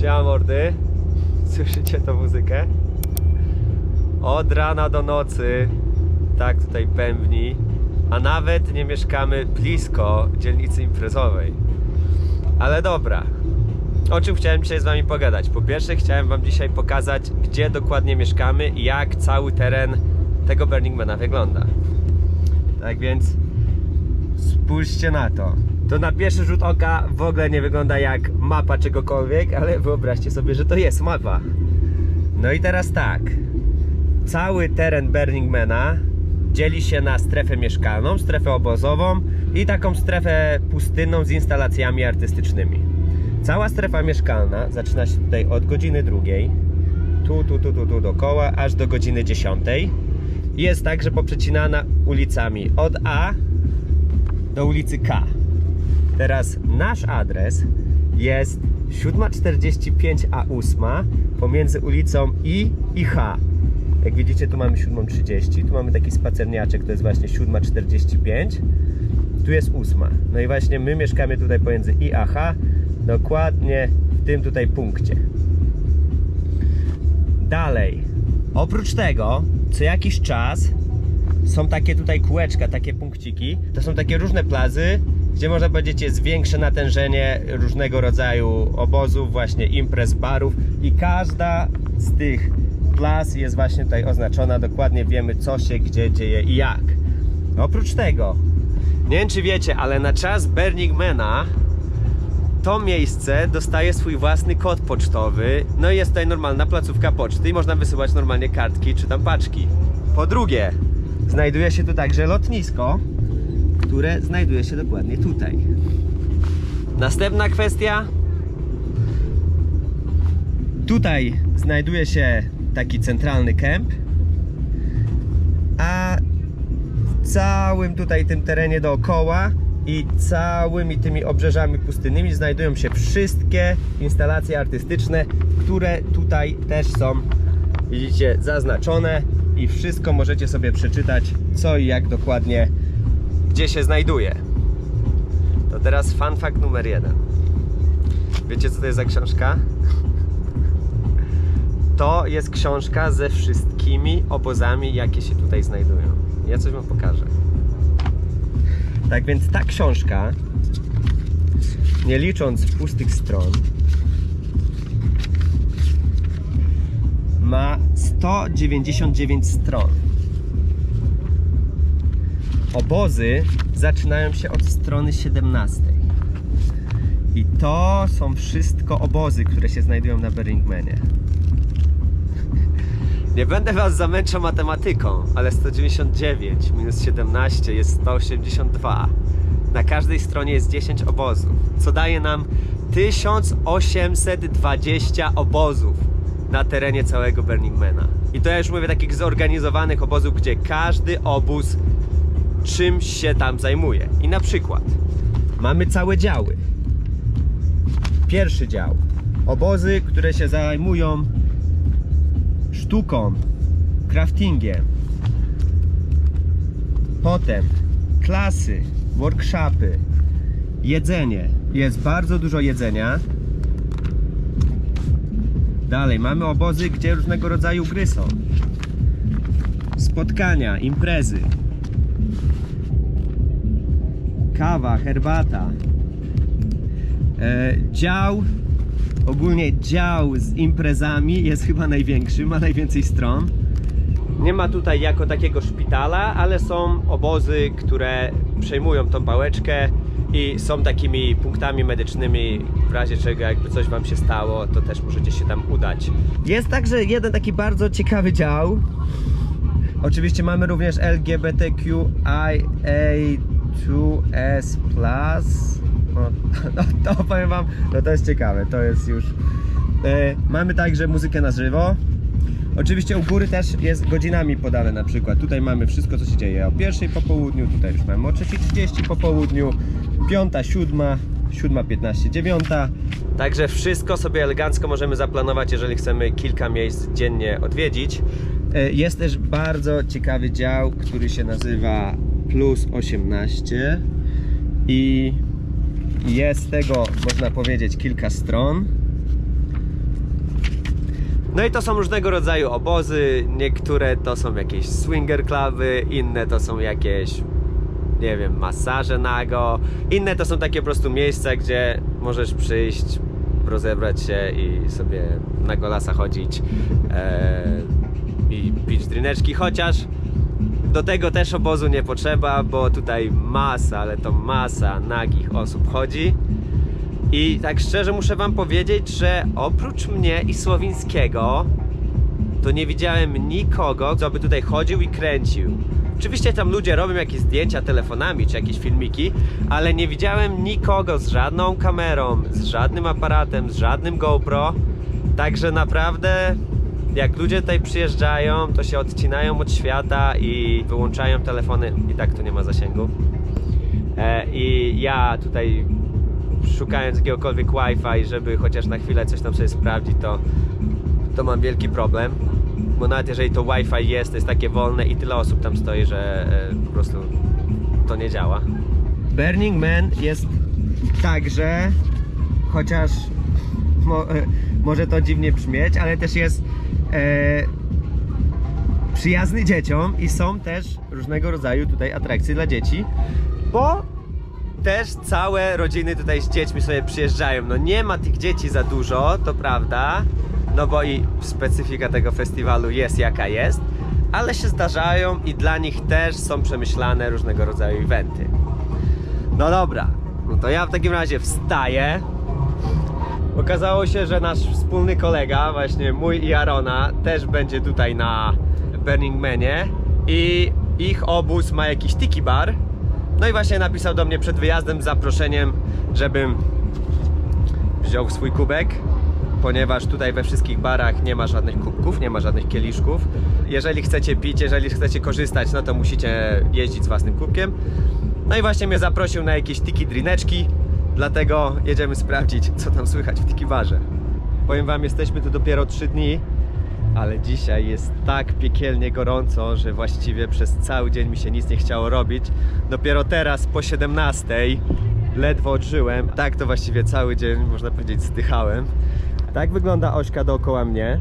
Siema mordy. Słyszycie tą muzykę? Od rana do nocy tak tutaj pębni, a nawet nie mieszkamy blisko dzielnicy imprezowej. Ale dobra. O czym chciałem dzisiaj z wami pogadać? Po pierwsze chciałem wam dzisiaj pokazać, gdzie dokładnie mieszkamy i jak cały teren tego Burning Mana wygląda. Tak więc spójrzcie na to. To na pierwszy rzut oka w ogóle nie wygląda jak mapa czegokolwiek, ale wyobraźcie sobie, że to jest mapa. No i teraz tak. Cały teren Burning Mana dzieli się na strefę mieszkalną, strefę obozową i taką strefę pustynną z instalacjami artystycznymi. Cała strefa mieszkalna zaczyna się tutaj od godziny drugiej, tu, tu, tu, tu, tu dookoła, aż do godziny dziesiątej. Jest także poprzecinana ulicami od A do ulicy K. Teraz nasz adres jest 745 a 8 pomiędzy ulicą I i H. Jak widzicie, tu mamy 7.30, tu mamy taki spacerniaczek, to jest właśnie 7.45, tu jest 8. No i właśnie my mieszkamy tutaj pomiędzy I a H, dokładnie w tym tutaj punkcie. Dalej, oprócz tego, co jakiś czas są takie tutaj kółeczka, takie punkciki. To są takie różne plazy, gdzie można powiedzieć jest większe natężenie różnego rodzaju obozów, właśnie imprez, barów i każda z tych plaz jest właśnie tutaj oznaczona. Dokładnie wiemy co się gdzie dzieje i jak. Oprócz tego, nie wiem czy wiecie, ale na czas Burning Mana to miejsce dostaje swój własny kod pocztowy. No i jest tutaj normalna placówka poczty i można wysyłać normalnie kartki czy tam paczki. Po drugie, znajduje się tu także lotnisko, które znajduje się dokładnie tutaj. Następna kwestia. Tutaj znajduje się taki centralny kemp, a w całym tutaj tym terenie dookoła i całymi tymi obrzeżami pustynnymi znajdują się wszystkie instalacje artystyczne, które tutaj też są, widzicie, zaznaczone i wszystko możecie sobie przeczytać, co i jak dokładnie, gdzie się znajduje. To teraz fun fact numer jeden. Wiecie, co to jest za książka? To jest książka ze wszystkimi obozami, jakie się tutaj znajdują. Ja coś wam pokażę. Tak więc ta książka, nie licząc pustych stron, ma 199 stron. Obozy zaczynają się od strony 17. I to są wszystko obozy, które się znajdują na Beringmanie. Nie będę was zamęczał matematyką, ale 199 minus 17 jest 182. Na każdej stronie jest 10 obozów, co daje nam 1820 obozów na terenie całego Burning Mana. I to ja już mówię takich zorganizowanych obozów, gdzie każdy obóz czymś się tam zajmuje. I na przykład mamy całe działy. Pierwszy dział. Obozy, które się zajmują sztuką, craftingiem. Potem klasy, workshopy, jedzenie. Jest bardzo dużo jedzenia. Dalej mamy obozy, gdzie różnego rodzaju gry są. Spotkania, imprezy. Kawa, herbata. E, dział Ogólnie dział z imprezami jest chyba największy, ma najwięcej stron. Nie ma tutaj jako takiego szpitala, ale są obozy, które przejmują tą pałeczkę i są takimi punktami medycznymi, w razie czego jakby coś wam się stało, to też możecie się tam udać. Jest także jeden taki bardzo ciekawy dział. Oczywiście mamy również LGBTQIA2S+. No, no to powiem wam, no to jest ciekawe, to jest już... E, mamy także muzykę na żywo. Oczywiście u góry też jest godzinami podane na przykład. Tutaj mamy wszystko co się dzieje o pierwszej po południu, tutaj już mamy o 3.30 po południu, piąta, siódma, siódma, 15, dziewiąta. Także wszystko sobie elegancko możemy zaplanować, jeżeli chcemy kilka miejsc dziennie odwiedzić. E, Jest też bardzo ciekawy dział, który się nazywa Plus 18 i jest tego, można powiedzieć, kilka stron. No i to są różnego rodzaju obozy, niektóre to są jakieś swinger cluby, inne to są jakieś, nie wiem, masaże nago, inne to są takie po prostu miejsca, gdzie możesz przyjść, rozebrać się i sobie na golasa chodzić e, i pić drineczki, chociaż do tego też obozu nie potrzeba, bo tutaj masa, ale to masa nagich osób chodzi. I tak szczerze muszę wam powiedzieć, że oprócz mnie i Słowińskiego to nie widziałem nikogo, kto by tutaj chodził i kręcił. Oczywiście tam ludzie robią jakieś zdjęcia telefonami czy jakieś filmiki, ale nie widziałem nikogo z żadną kamerą, z żadnym aparatem, z żadnym GoPro. Także naprawdę jak ludzie tutaj przyjeżdżają, to się odcinają od świata i wyłączają telefony i tak tu nie ma zasięgu. E, I ja tutaj szukając jakiegokolwiek Wi-Fi, żeby chociaż na chwilę coś tam sobie sprawdzić, to, to mam wielki problem. Bo nawet jeżeli to Wi-Fi jest, to jest takie wolne i tyle osób tam stoi, że e, po prostu to nie działa. Burning Man jest także, chociaż mo, e, może to dziwnie brzmieć, ale też jest przyjazny dzieciom i są też różnego rodzaju tutaj atrakcje dla dzieci, bo też całe rodziny tutaj z dziećmi sobie przyjeżdżają. No nie ma tych dzieci za dużo, to prawda, no bo i specyfika tego festiwalu jest jaka jest, ale się zdarzają i dla nich też są przemyślane różnego rodzaju eventy. No dobra, no to ja w takim razie wstaję. Okazało się, że nasz wspólny kolega, właśnie mój i Arona, też będzie tutaj na Burning Manie i ich obóz ma jakiś tiki bar. No i właśnie napisał do mnie przed wyjazdem z zaproszeniem, żebym wziął swój kubek, ponieważ tutaj we wszystkich barach nie ma żadnych kubków, nie ma żadnych kieliszków. Jeżeli chcecie pić, jeżeli chcecie korzystać, no to musicie jeździć z własnym kubkiem. No i właśnie mnie zaprosił na jakieś tiki drineczki, dlatego jedziemy sprawdzić, co tam słychać w tiki barze. Powiem wam, jesteśmy tu dopiero 3 dni, ale dzisiaj jest tak piekielnie gorąco, że właściwie przez cały dzień mi się nic nie chciało robić. Dopiero teraz po 17 ledwo odżyłem. Tak to właściwie cały dzień, można powiedzieć, zdychałem. Tak wygląda ośka dookoła mnie.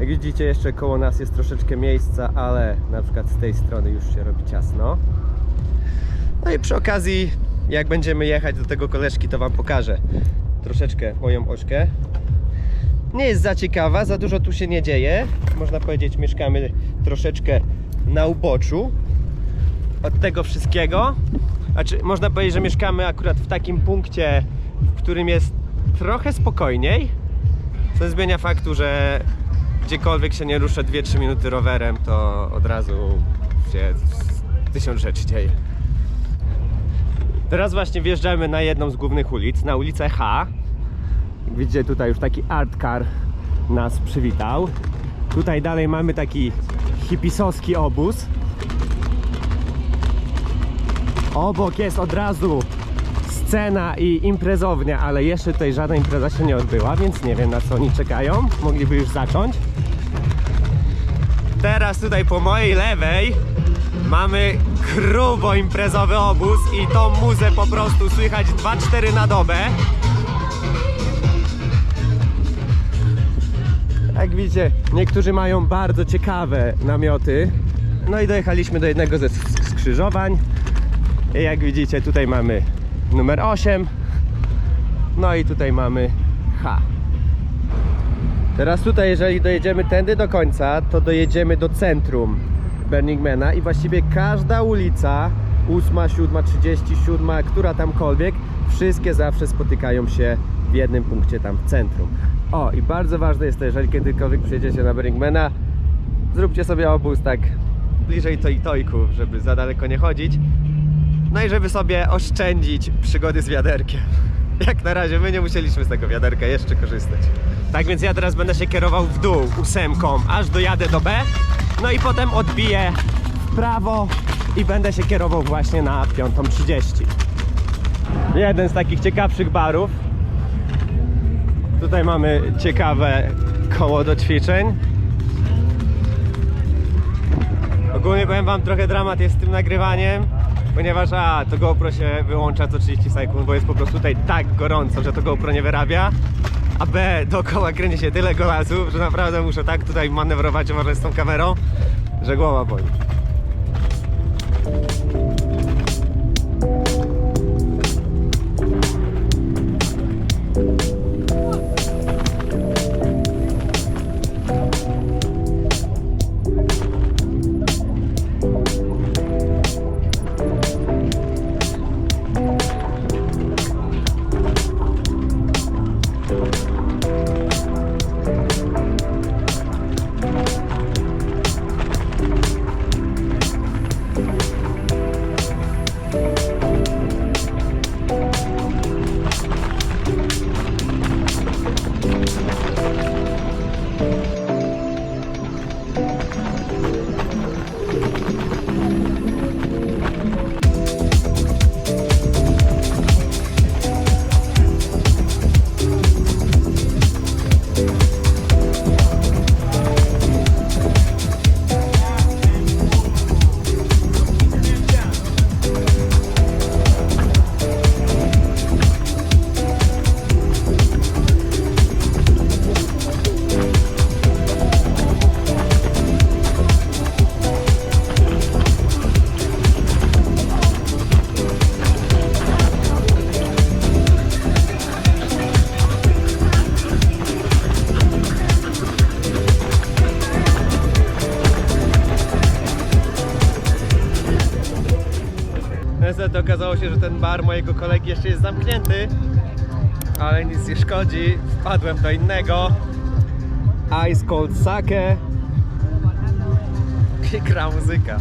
Jak widzicie, jeszcze koło nas jest troszeczkę miejsca, ale na przykład z tej strony już się robi ciasno. No i przy okazji, jak będziemy jechać do tego koleżki, to Wam pokażę troszeczkę moją ośkę. Nie jest za ciekawa, za dużo tu się nie dzieje. Można powiedzieć, mieszkamy troszeczkę na uboczu od tego wszystkiego. Znaczy, można powiedzieć, że mieszkamy akurat w takim punkcie, w którym jest trochę spokojniej. Co zmienia faktu, że gdziekolwiek się nie ruszę 2-3 minuty rowerem, to od razu się tysiąc rzeczy dzieje. Teraz właśnie wjeżdżamy na jedną z głównych ulic, na ulicę H. Widzicie tutaj już taki art car nas przywitał. Tutaj dalej mamy taki hipisowski obóz. Obok jest od razu scena i imprezownia, ale jeszcze tutaj żadna impreza się nie odbyła, więc nie wiem na co oni czekają. Mogliby już zacząć. Teraz tutaj po mojej lewej mamy grubo imprezowy obóz i tą muzę po prostu słychać 2-4 na dobę. Jak widzicie, niektórzy mają bardzo ciekawe namioty. No i dojechaliśmy do jednego ze sk- skrzyżowań. I jak widzicie, tutaj mamy numer 8. No i tutaj mamy H. Teraz tutaj, jeżeli dojedziemy tędy do końca, to dojedziemy do centrum Burningmana i właściwie każda ulica, 8, 7, 37, która tamkolwiek, wszystkie zawsze spotykają się w jednym punkcie tam w centrum. O, i bardzo ważne jest to, jeżeli kiedykolwiek przyjedziecie na Burningmana, zróbcie sobie obóz tak bliżej to i tojku, żeby za daleko nie chodzić. No i żeby sobie oszczędzić przygody z wiaderkiem. Jak na razie my nie musieliśmy z tego wiaderka jeszcze korzystać. Tak więc ja teraz będę się kierował w dół ósemką, aż dojadę do B. No i potem odbiję w prawo i będę się kierował właśnie na 5.30. Jeden z takich ciekawszych barów. Tutaj mamy ciekawe koło do ćwiczeń. Ogólnie powiem wam trochę dramat jest z tym nagrywaniem, ponieważ a, to GoPro się wyłącza co 30 sekund, bo jest po prostu tutaj tak gorąco, że to GoPro nie wyrabia. A B dookoła kręci się tyle golasów, że naprawdę muszę tak tutaj manewrować może z tą kamerą, że głowa boli. Ten bar mojego kolegi jeszcze jest zamknięty, ale nic nie szkodzi. Wpadłem do innego. Ice Cold Sake. I muzyka.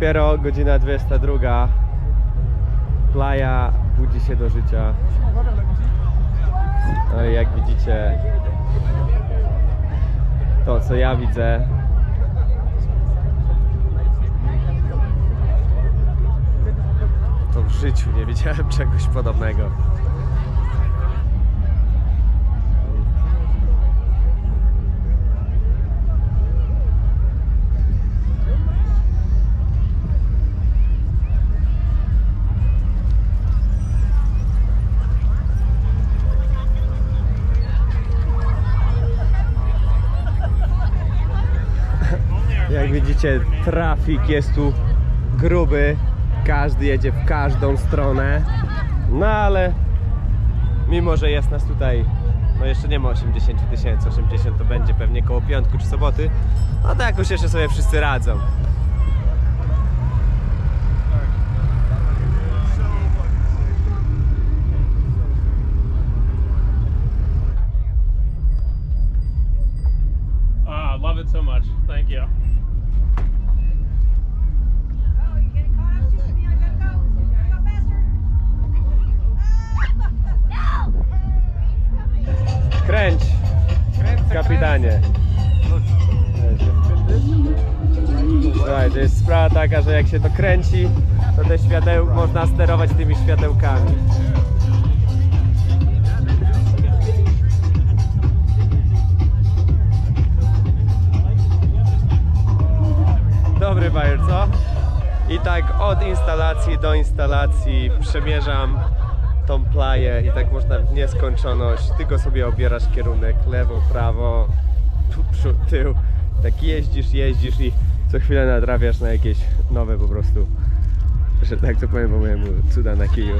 Dopiero godzina 22. Playa budzi się do życia. No i jak widzicie, to co ja widzę, to w życiu nie widziałem czegoś podobnego. Trafik jest tu gruby. Każdy jedzie w każdą stronę. No ale mimo, że jest nas tutaj, no jeszcze nie ma 80 tysięcy, 80 to będzie pewnie koło piątku czy soboty, no to jakoś jeszcze sobie wszyscy radzą. To jest sprawa taka, że jak się to kręci, to te świateł można sterować tymi światełkami. Dobry bajer, co? I tak od instalacji do instalacji przemierzam tą plaję i tak można w nieskończoność. Tylko sobie obierasz kierunek lewo, prawo, tu, przód, tył. Tak jeździsz, jeździsz i co chwilę nadrabiasz na jakieś nowe po prostu że tak to powiem po mojemu cuda na kiju.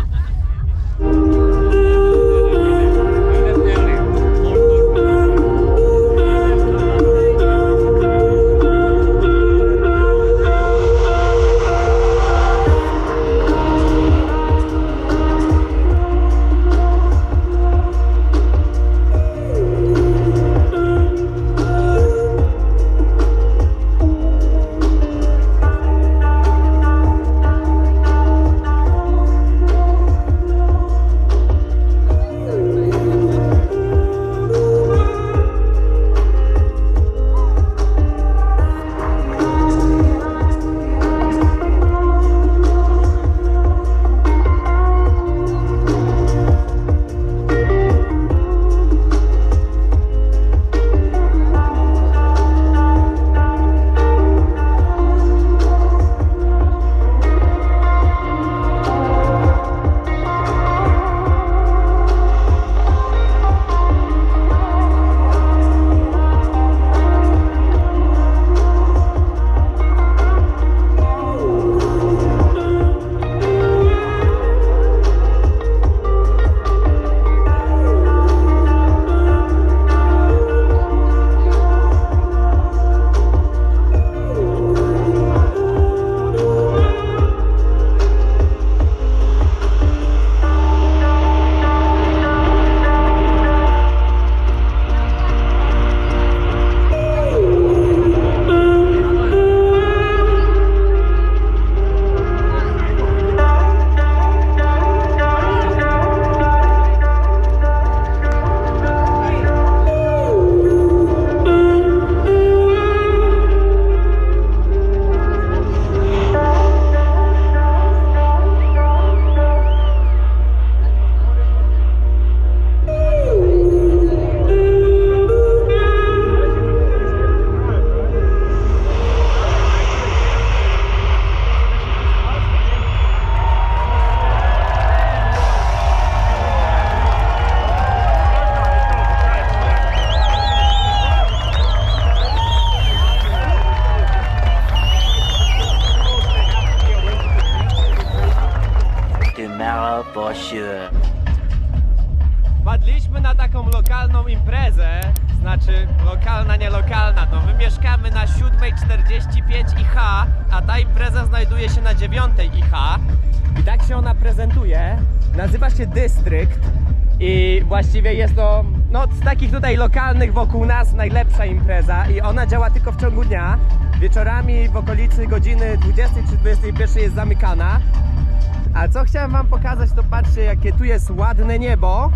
Impreza znajduje się na 9 IH i tak się ona prezentuje, nazywa się Dystrykt i właściwie jest to, no z takich tutaj lokalnych wokół nas najlepsza impreza. I ona działa tylko w ciągu dnia, wieczorami w okolicy godziny 20 czy 21 jest zamykana, a co chciałem wam pokazać to patrzcie jakie tu jest ładne niebo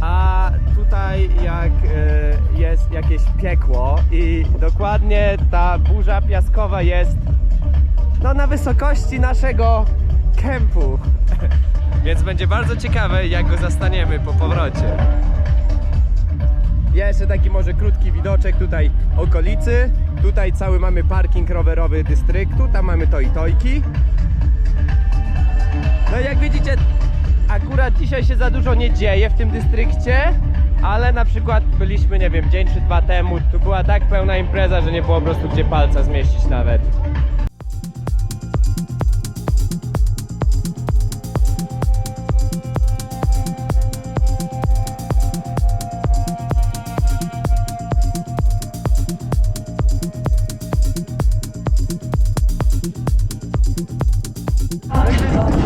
A tutaj jak e, jest jakieś piekło i dokładnie ta burza piaskowa jest no na wysokości naszego kempu. Więc będzie bardzo ciekawe jak go zastaniemy po powrocie. Jeszcze taki może krótki widoczek tutaj okolicy. Tutaj cały mamy parking rowerowy dystryktu, tam mamy to i tojki. No i jak widzicie, akurat dzisiaj się za dużo nie dzieje w tym dystrykcie, ale na przykład byliśmy, nie wiem, dzień czy dwa temu, tu była tak pełna impreza, że nie było po prostu gdzie palca zmieścić nawet.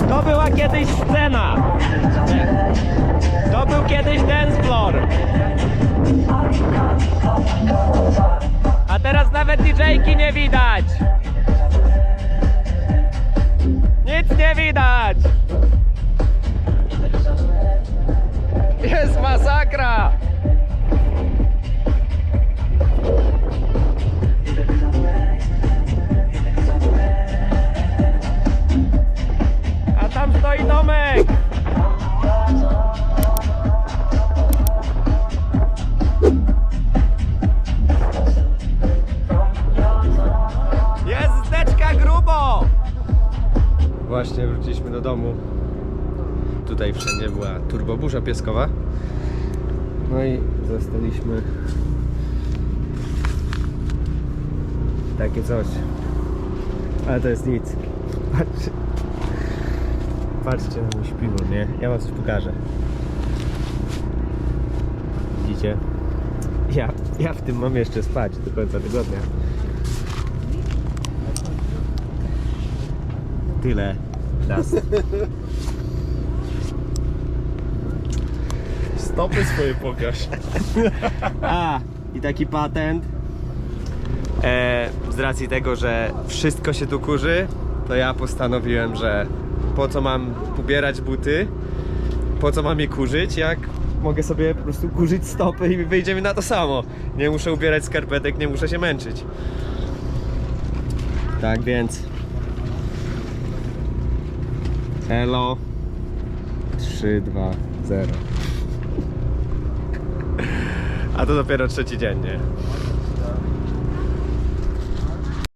To była kiedyś scena. To był kiedyś dance floor. A teraz nawet DJ-ki nie widać. Nic nie widać. Jest masakra. Tomek. Jest zdeczka grubo! Właśnie wróciliśmy do domu. Tutaj wszędzie była turboburza pieskowa. No i zastaliśmy takie coś. Ale to jest nic. Patrzcie. Patrzcie na mój śpiwór, nie? Ja wam coś pokażę. Widzicie? Ja, ja w tym mam jeszcze spać do końca tygodnia. Tyle. Das. Stopy swoje pokaż. A, i taki patent. E, z racji tego, że wszystko się tu kurzy, to ja postanowiłem, że po co mam ubierać buty, po co mam je kurzyć, jak mogę sobie po prostu kurzyć stopy i wyjdzie mi na to samo. Nie muszę ubierać skarpetek, nie muszę się męczyć. Tak więc. Elo. 3, 2, 0. A to dopiero trzeci dzień, nie?